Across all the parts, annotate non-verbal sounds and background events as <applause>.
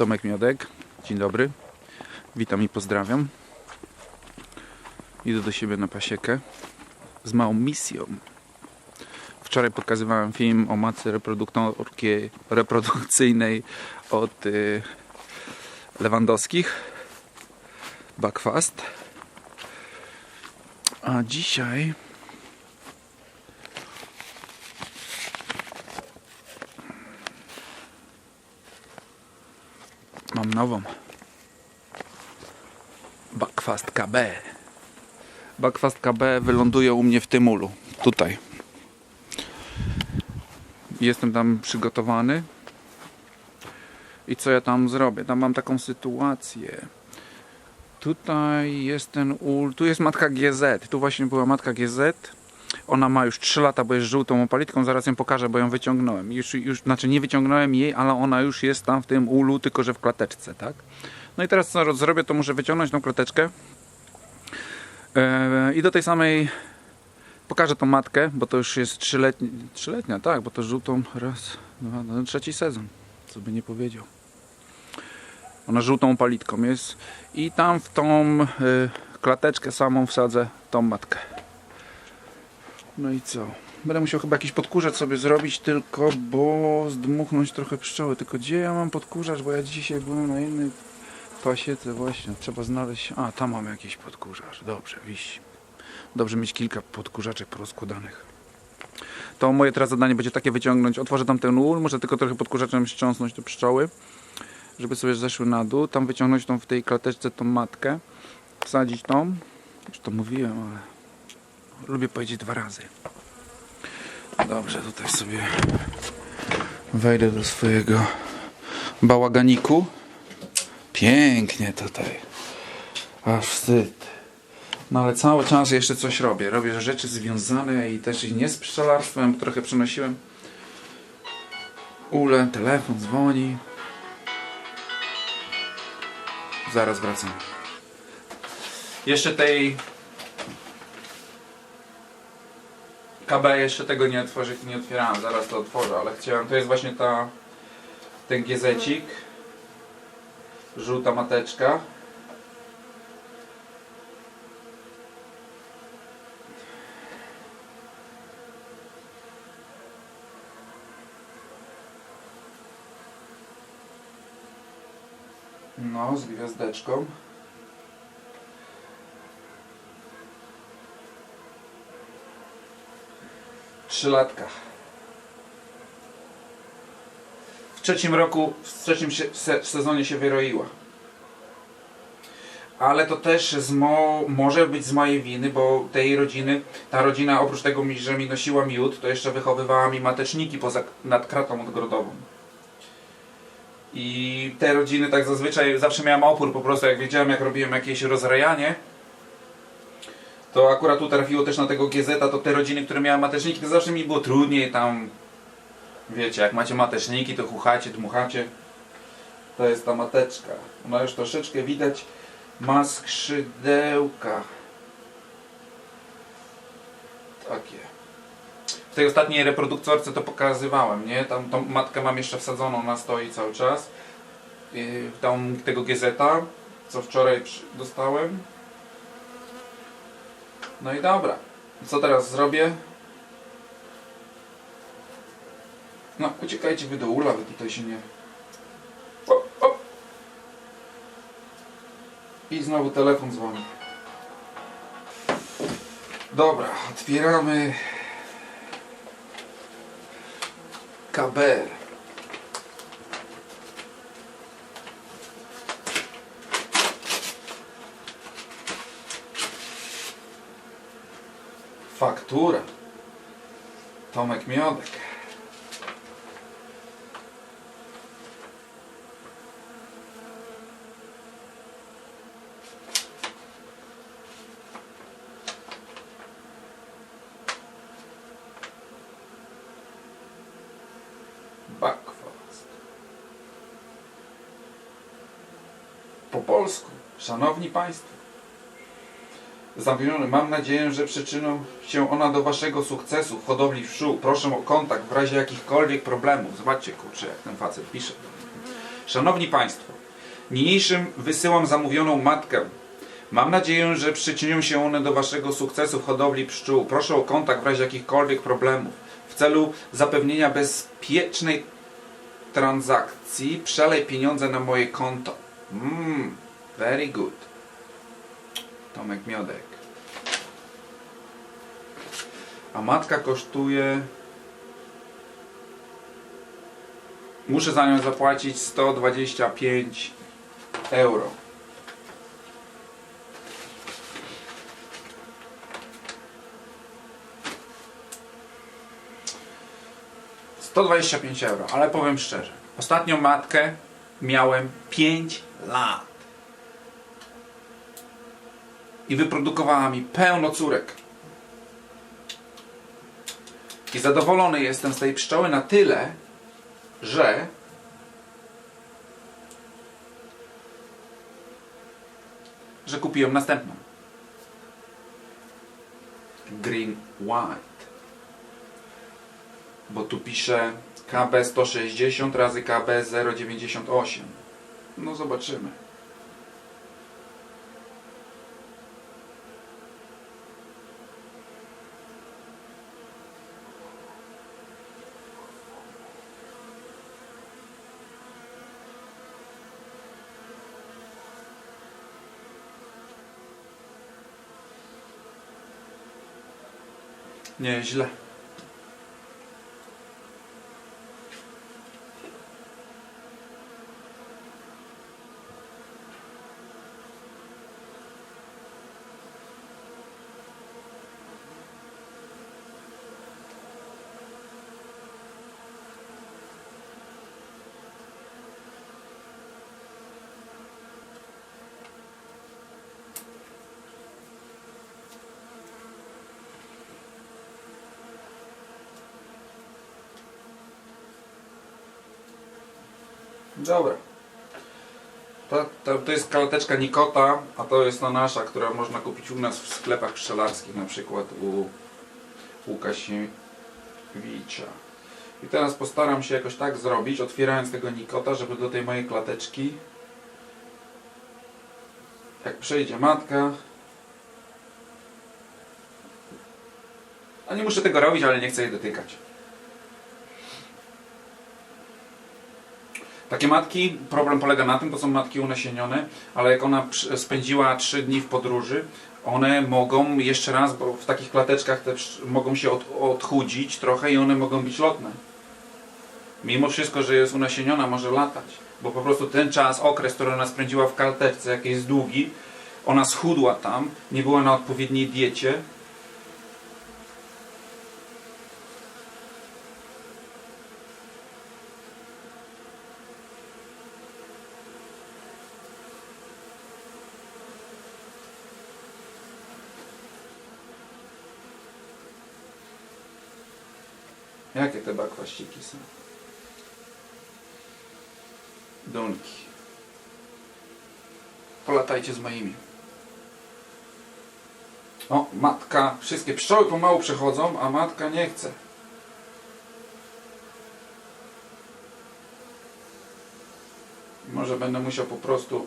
Tomek Miodek. Dzień dobry. Witam i pozdrawiam. Idę do siebie na pasiekę z małą misją. Wczoraj pokazywałem film o matce reproduktorki reprodukcyjnej od y, Lewandowskich. Backfast. A dzisiaj mam nową. Backfast KB. Backfast KB wyląduje u mnie w Tymulu. Tutaj. Jestem tam przygotowany. I co ja tam zrobię? Tam mam taką sytuację. Tutaj jest ten ul, tu jest matka GZ. Tu właśnie była matka GZ. Ona ma już 3 lata, bo jest żółtą opalitką. Zaraz ją pokażę, bo ją wyciągnąłem. Już, już, znaczy nie wyciągnąłem jej, ale ona już jest tam w tym ulu, tylko że w klateczce, tak? No i teraz co zrobię, to muszę wyciągnąć tą klateczkę. Eee, I do tej samej pokażę tą matkę, bo to już jest trzyletnia, trzyletnia tak, bo to żółtą raz, dwa, no, trzeci sezon, co by nie powiedział. Ona żółtą palitką jest i tam w tą y, klateczkę samą wsadzę tą matkę. No i co? Będę musiał chyba jakiś podkurzacz sobie zrobić tylko, bo zdmuchnąć trochę pszczoły. Tylko gdzie ja mam podkurzacz, bo ja dzisiaj byłem na innej pasiece właśnie. Trzeba znaleźć... A, tam mam jakiś podkurzacz. Dobrze, wisi. Dobrze mieć kilka podkurzaczek porozkładanych. To moje teraz zadanie będzie takie wyciągnąć. Otworzę tam ten ul, muszę tylko trochę podkurzaczem ściąsnąć te pszczoły, żeby sobie zeszły na dół. Tam wyciągnąć tą w tej klateczce tą matkę. Wsadzić tą. Już to mówiłem, ale lubię powiedzieć dwa razy. Dobrze, tutaj sobie wejdę do swojego bałaganiku. Pięknie tutaj. Aż wstyd. No ale cały czas jeszcze coś robię. Robię rzeczy związane i też nie z pszczelarstwem. Trochę przenosiłem. Ule, telefon dzwoni. Zaraz wracam. Jeszcze tej KB jeszcze tego nie otworzy, nie otwierałem, zaraz to otworzę, ale chciałem, to jest właśnie ta ten giezecik żółta mateczka. No z gwiazdeczką trzylatka. W trzecim roku, w trzecim se, sezonie się wyroiła. Ale to też może być z mojej winy, bo tej rodziny, ta rodzina oprócz tego, że mi nosiła miód, to jeszcze wychowywała mi mateczniki poza, nad kratą odgrodową. I te rodziny tak zazwyczaj, zawsze miałem opór po prostu, jak wiedziałem jak robiłem jakieś rozrajanie, to akurat tu trafiło też na tego GZ, to te rodziny, które miały mateczniki, to zawsze mi było trudniej tam. Wiecie, jak macie mateczniki, to chuchacie, dmuchacie. To jest ta mateczka. Ona już troszeczkę widać ma skrzydełka. Takie. W tej ostatniej reproduktorce to pokazywałem, nie? Tam tą matkę mam jeszcze wsadzoną, ona stoi cały czas. Tam tego GZ, co wczoraj dostałem. No i dobra. Co teraz zrobię? No, uciekajcie wy do ula, wy tutaj się nie... O, o. I znowu telefon dzwoni. Dobra, otwieramy... Kabel. Faktura. Tomek Miodek. Backfast. Po polsku. Szanowni Państwo. Zamówiony. Mam nadzieję, że przyczyną się ona do Waszego sukcesu w hodowli pszczół. Proszę o kontakt w razie jakichkolwiek problemów. Zobaczcie, kurczę, jak ten facet pisze. Szanowni Państwo, niniejszym wysyłam zamówioną matkę. Mam nadzieję, że przyczynią się one do Waszego sukcesu w hodowli pszczół. Proszę o kontakt w razie jakichkolwiek problemów. W celu zapewnienia bezpiecznej transakcji przelej pieniądze na moje konto. Mmm, very good. Tomek Miodek. A matka kosztuje... Muszę za nią zapłacić 125 euro. Dwadzieścia pięć euro, ale powiem szczerze. Ostatnią matkę miałem 5 lat. I wyprodukowała mi pełno córek. I zadowolony jestem z tej pszczoły na tyle, że że kupiłem następną. Green White. Bo tu pisze KB 160 razy KB 098. No zobaczymy. Nieźle. Dobra. To, to, to jest kaleteczka Nikota, a to jest ta nasza, która można kupić u nas w sklepach pszczelarskich, na przykład u Łukasiewicza. I teraz postaram się jakoś tak zrobić, otwierając tego Nikota, żeby do tej mojej klateczki, jak przejdzie matka, a nie muszę tego robić, ale nie chcę jej dotykać. Takie matki, problem polega na tym, to są matki unasienione, ale jak ona spędziła 3 dni w podróży, one mogą jeszcze raz, bo w takich klateczkach też mogą się od, odchudzić trochę i one mogą być lotne. Mimo wszystko, że jest unasieniona, może latać, bo po prostu ten czas, okres, który ona spędziła w klateczce, jaki jest długi, ona schudła tam, nie była na odpowiedniej diecie, Jakie te bakwaściki są? Dunki. Polatajcie z moimi. O, matka. Wszystkie pszczoły pomału przechodzą, a matka nie chce. Może będę musiał po prostu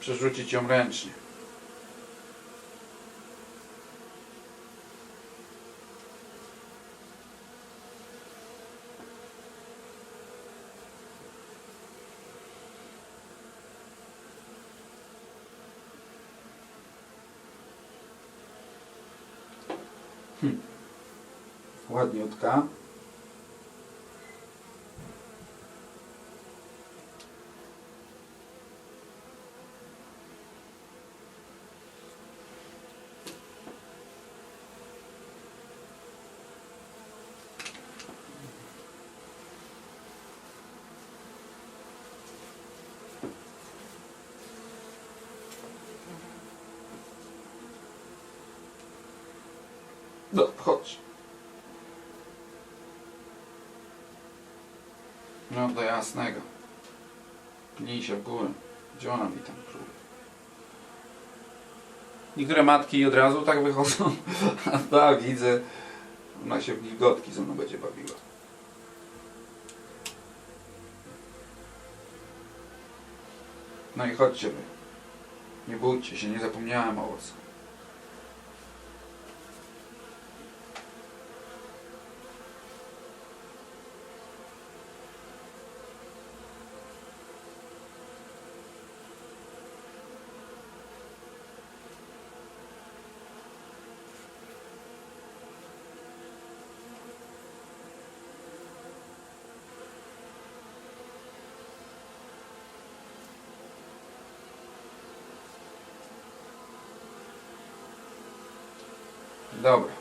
przerzucić ją ręcznie. Ładniutka. Chodź. No do jasnego. Pnij się w górę. Gdzie ona mi tam? Niektóre matki od razu tak wychodzą. <laughs> A ta widzę. Ona się w wilgotki ze mną będzie bawiła. No i chodźcie wy. Nie bójcie się, nie zapomniałem o was. Dobra.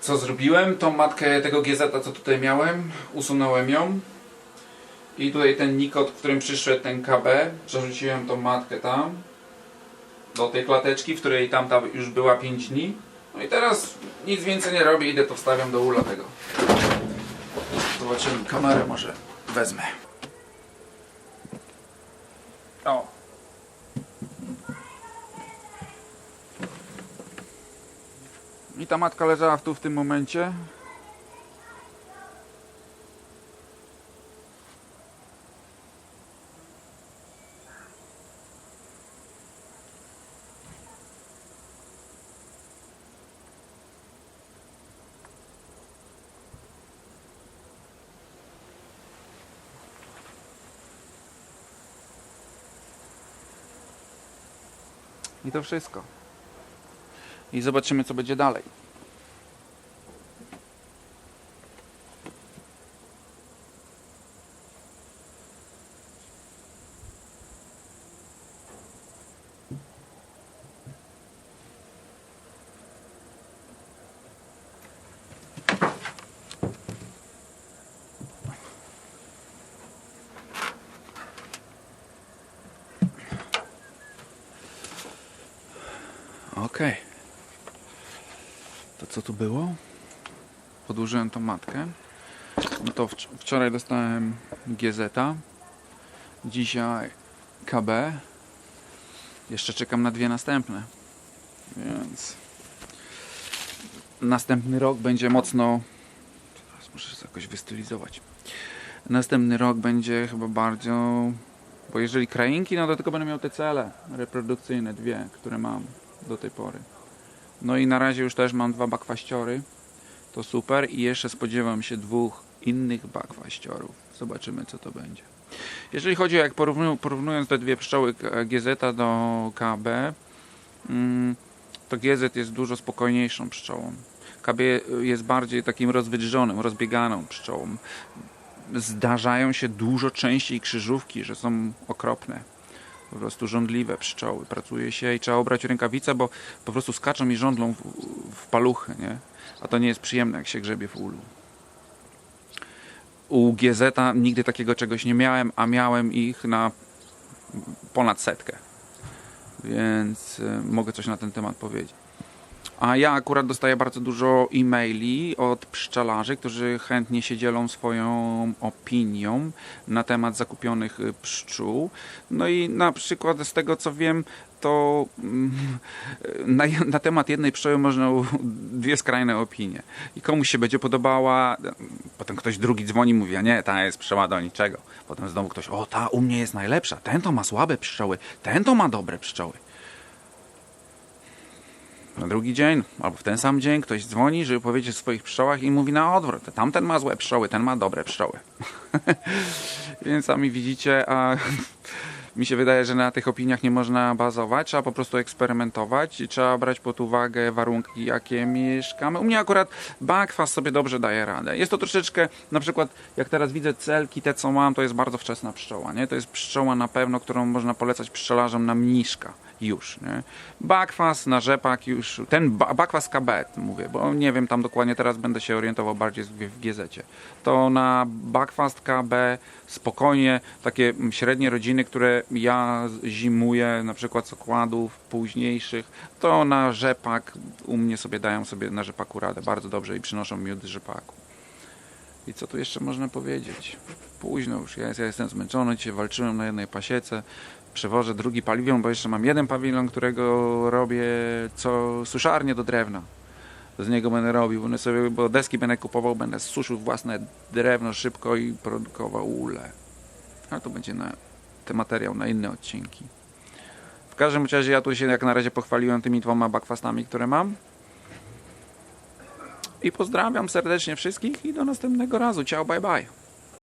Co zrobiłem? Tą matkę tego GZ, co tutaj miałem, usunąłem ją. I tutaj ten nikot, w którym przyszedł ten KB, przerzuciłem tą matkę tam. Do tej klateczki, w której tamta już była 5 dni. No i teraz nic więcej nie robię, idę to wstawiam do ula tego. Zobaczymy, kamerę może wezmę. O. I ta matka leżała tu w tym momencie. I to wszystko. I zobaczymy, co będzie dalej. Okej. Co tu było? Podłożyłem tą matkę. No to wcz- wczoraj dostałem GZ. Dzisiaj KB. Jeszcze czekam na dwie następne. Więc następny rok będzie mocno. Teraz muszę jakoś wystylizować. Następny rok będzie chyba bardzo. Bo jeżeli krainki, no to tylko będę miał te cele reprodukcyjne, dwie, które mam do tej pory. No i na razie już też mam dwa bakwaściory. To super. I jeszcze spodziewam się dwóch innych bakwaściorów. Zobaczymy co to będzie. Jeżeli chodzi, jak porównu, porównując te dwie pszczoły K- GZ do KB, mm, to GZ jest dużo spokojniejszą pszczołą. KB jest bardziej takim rozwydrzonym, rozbieganą pszczołą. Zdarzają się dużo częściej krzyżówki, że są okropne po prostu żądliwe pszczoły. Pracuje się i trzeba obrać rękawice, bo po prostu skaczą i żądlą w, w paluchy, nie? A to nie jest przyjemne, jak się grzebie w ulu. U GZ nigdy takiego czegoś nie miałem, a miałem ich na ponad setkę. Więc y, mogę coś na ten temat powiedzieć. A ja akurat dostaję bardzo dużo e-maili od pszczelarzy, którzy chętnie się dzielą swoją opinią na temat zakupionych y, pszczół. No i na przykład z tego co wiem, to mm, <laughs> na, na temat jednej pszczoły można dwie skrajne opinie. I komuś się będzie podobała, potem ktoś drugi dzwoni i mówi, a nie, ta jest pszczoła do niczego. Potem znowu ktoś, o ta u mnie jest najlepsza, ten to ma słabe pszczoły, ten to ma dobre pszczoły. Na drugi dzień, albo w ten sam dzień ktoś dzwoni, żeby powiedzieć o swoich pszczołach i mówi na odwrót. Tamten ma złe pszczoły, ten ma dobre pszczoły. <laughs> Więc sami widzicie, a <laughs> mi się wydaje, że na tych opiniach nie można bazować, trzeba po prostu eksperymentować i trzeba brać pod uwagę warunki, jakie mieszkamy. U mnie akurat bakwas sobie dobrze daje radę. Jest to troszeczkę, na przykład jak teraz widzę celki, te co mam, to jest bardzo wczesna pszczoła, nie? To jest pszczoła na pewno, którą można polecać pszczelarzom na mniszka już, nie? Bakwas na rzepak już, ten ba bakwas KB mówię, bo nie wiem, tam dokładnie teraz będę się orientował bardziej w, w GZ. To na bakwas KB spokojnie, takie mm, średnie rodziny, które ja zimuję, na przykład z okładów późniejszych, to na rzepak u mnie sobie dają sobie na rzepaku radę bardzo dobrze i przynoszą miód rzepaku. I co tu jeszcze można powiedzieć? Późno już, ja, jestem zmęczony, dzisiaj walczyłem na jednej pasiece, przewożę drugi pawilon, bo jeszcze mam jeden pawilon, którego robię co suszarnię do drewna. Z niego będę robił, będę sobie, bo deski będę kupował, będę suszył własne drewno szybko i produkował ule. A to będzie na ten materiał na inne odcinki. W każdym razie ja tu się jak na razie pochwaliłem tymi dwoma bakwastami, które mam. I pozdrawiam serdecznie wszystkich i do następnego razu. Ciao, bye bye.